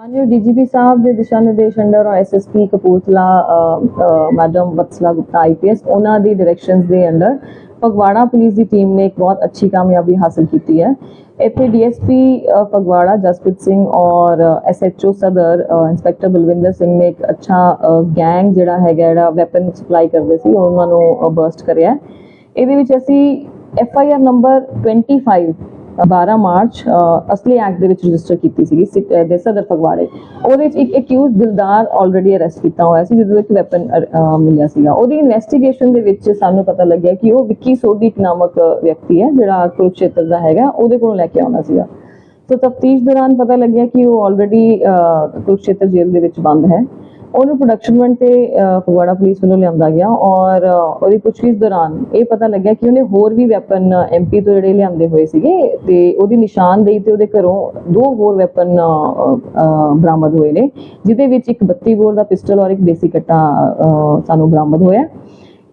ਮਾਨਯੋਗ ਡੀਜੀਪੀ ਸਾਹਿਬ ਦੇ ਦਿਸ਼ਾ ਨਿਰਦੇਸ਼ under SSP Kapurthala madam Vatsala Gupta IPS ਉਹਨਾਂ ਦੀ ਡਾਇਰੈਕਸ਼ਨਸ ਦੇ ਅੰਡਰ ਫਗਵਾੜਾ ਪੁਲਿਸ ਦੀ ਟੀਮ ਨੇ ਇੱਕ ਬਹੁਤ ਅੱਛੀ ਕਾਮਯਾਬੀ ਹਾਸਲ ਕੀਤੀ ਹੈ। ਇੱਥੇ ਡੀਐਸਪੀ ਫਗਵਾੜਾ ਜਸਪ੍ਰੀਤ ਸਿੰਘ ਔਰ ਐਸਐਚਓ ਸਦਰ ਇੰਸਪੈਕਟਰ ਬਲਵਿੰਦਰ ਸਿੰਘ ਨੇ ਇੱਕ ਅੱਛਾ ਗੈਂਗ ਜਿਹੜਾ ਹੈਗਾ ਜਿਹੜਾ ਵੈਪਨ ਸਪਲਾਈ ਕਰਦੇ ਸੀ ਉਹਨਾਂ ਨੂੰ ਬਰਸਟ ਕਰਿਆ ਇਹਦੇ ਵਿੱਚ ਅਸੀਂ F I R number 25 12 March ਅਸਲੀ ਐਕਟ ਦੇ ਵਿੱਚ ਰਜਿਸਟਰ ਕੀਤੀ ਸੀਗੀ ਦੇ ਸਦਰ ਫਗਵਾੜੇ। ਉਹਦੇ ਵਿੱਚ ਇੱਕ ਅਕਿਊਜ਼ ਦਿਲਦਾਰ ਆਲਰੇਡੀ ਅਰੈਸਟ ਕੀਤਾ ਹੋਇਆ ਸੀ, ਜਿਹਦੇ ਵਿੱਚ ਵੈਪਨ ਮਿਲਿਆ ਸੀਗਾ। ਉਹਦੀ ਇਨਵੈਸਟੀਗੇਸ਼ਨ ਦੇ ਵਿੱਚ ਸਾਨੂੰ ਪਤਾ ਲੱਗਿਆ ਕਿ ਉਹ ਵਿੱਕੀ ਸੋਢੀ ਨਾਮਕ ਵਿਅਕਤੀ ਹੈ, ਜਿਹੜਾ ਕੁਰੂਕਸ਼ੇਤਰ ਦਾ ਹੈਗਾ, ਉਹਦੇ ਕੋਲੋਂ ਲੈ ਕੇ ਆਉਣਾ ਸੀਗਾ। ਸੋ ਤਫਤੀਸ਼ ਦੌਰਾਨ ਪਤਾ ਲੱਗਿਆ ਕਿ ਉਹ ਆਲਰੇਡੀ ਕੁਰੂਕਸ਼ੇਤਰ ਜੇਲ੍ਹ ਦੇ ਵਿੱਚ ਬੰਦ ਹੈ। ਉਹਨੂੰ ਪ੍ਰੋਡਕਸ਼ਨ ਵਨ ਤੇ ਫਗਵਾੜਾ ਪੁਲਿਸ ਵੱਲੋਂ ਲਿਆਂਦਾ ਗਿਆ ਔਰ ਉਹਦੀ ਪੁੱਛਗਿੱਛ ਦੌਰਾਨ ਇਹ ਪਤਾ ਲੱਗਿਆ ਕਿ ਉਹਨੇ ਹੋਰ ਵੀ ਵੈਪਨ ਐਮਪੀ ਤੋਂ ਜਿਹੜੇ ਲਿਆਂਦੇ ਹੋਏ ਸੀਗੇ ਤੇ ਉਹਦੀ ਨਿਸ਼ਾਨਦੇਹੀ ਤੇ ਉਹਦੇ ਘਰੋਂ ਦੋ ਹੋਰ ਵੈਪਨ ਬਰਾਮਦ ਹੋਏ ਨੇ, ਜਿਹਦੇ ਵਿੱਚ ਇੱਕ 32 ਬੋਰ ਦਾ ਪਿਸਟਲ ਔਰ ਇੱਕ ਦੇਸੀ ਕੱਟਾ ਸਾਨੂੰ ਬਰਾਮਦ ਹੋਇਆ।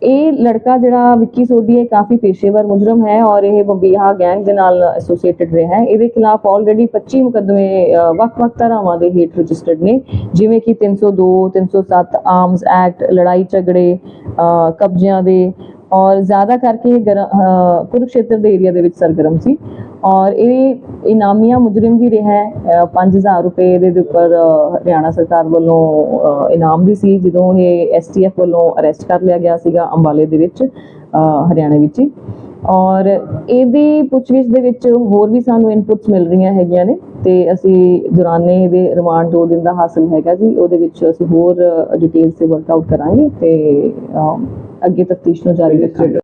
ਇਹ ਲੜਕਾ ਜਿਹੜਾ ਵਿੱਕੀ ਸੋਢੀ ਹੈ ਕਾਫੀ ਪੇਸ਼ੇਵਰ ਮੁਜਰਮ ਹੈ ਔਰ ਇਹ ਬੰਬੀਹਾ ਗੈਂਗ ਦੇ ਨਾਲ ਐਸੋਸੀਏਟਡ ਰਿਹਾ ਹੈ। ਇਹਦੇ ਖਿਲਾਫ ਆਲਰੇਡੀ 25 ਮੁਕੱਦਮੇ ਵੱਖ-ਵੱਖ ਧਾਰਾਵਾਂ ਦੇ ਹੇਠ ਰਜਿਸਟਰਡ ਨੇ। ਜਿਵੇਂ ਕਿ 302 307 ਆਰਮਸ ਐਕਟ ਲੜਾਈ ਝਗੜੇ ਅ, ਕਬਜ਼ਿਆਂ ਦੇ ਔਰ ਜ਼ਿਆਦਾ ਕਰਕੇ ਇਹ ਗਰ- ਅ, ਕੁਰੂਕਸ਼ੇਤਰ ਦੇ ਏਰੀਆ ਦੇ ਵਿੱਚ ਸਰਗਰਮ ਸੀ। ਔਰ ਇਹ ਇਨਾਮੀਆਂ ਮੁਜਰਮ ਵੀ ਰਿਹਾ ਹੈ। 5000 ਰੁਪਏ ਦੇ ਉੱਪਰ ਹਰਿਆਣਾ ਸਰਕਾਰ ਵੱਲੋਂ ਇਨਾਮ ਵੀ ਸੀ ਜਦੋਂ ਇਹ ਐਸਟੀਐਫ ਵੱਲੋਂ ਅਰੈਸਟ ਕਰ ਲਿਆ ਗਿਆ ਸੀਗਾ ਅੰਬਾਲੇ ਦੇ ਵਿੱਚ ਅ, ਹਰਿਆਣਾ ਵਿੱਚ। ਹੀ ਔਰ ਇਹਦੀ ਪੁੱਛਗਿੱਛ ਦੇ ਵਿੱਚ ਹੋਰ ਵੀ ਸਾਨੂੰ ਇਨਪੁਟਸ ਮਿਲ ਰਹੀਆਂ ਹੈਗੀਆਂ ਨੇ ਤੇ ਅਸੀਂ ਦੌਰਾਨੇ ਇਹਦੇ ਰਿਮਾਂਡ 2 ਦਿਨ ਦਾ ਹਾਸਲ ਹੈਗਾ ਜੀ। ਉਹਦੇ ਵਿੱਚ ਅਸੀਂ ਹੋਰ ਡਿਟੇਲਸ ਤੇ ਵਰਕਆਊਟ ਕਰਾਂਗੇ ਤੇ ਅੱਗੇ ਤਫਤੀਸ਼ ਨੂੰ ਜਾਰੀ ਰੱਖਾਂਗੇ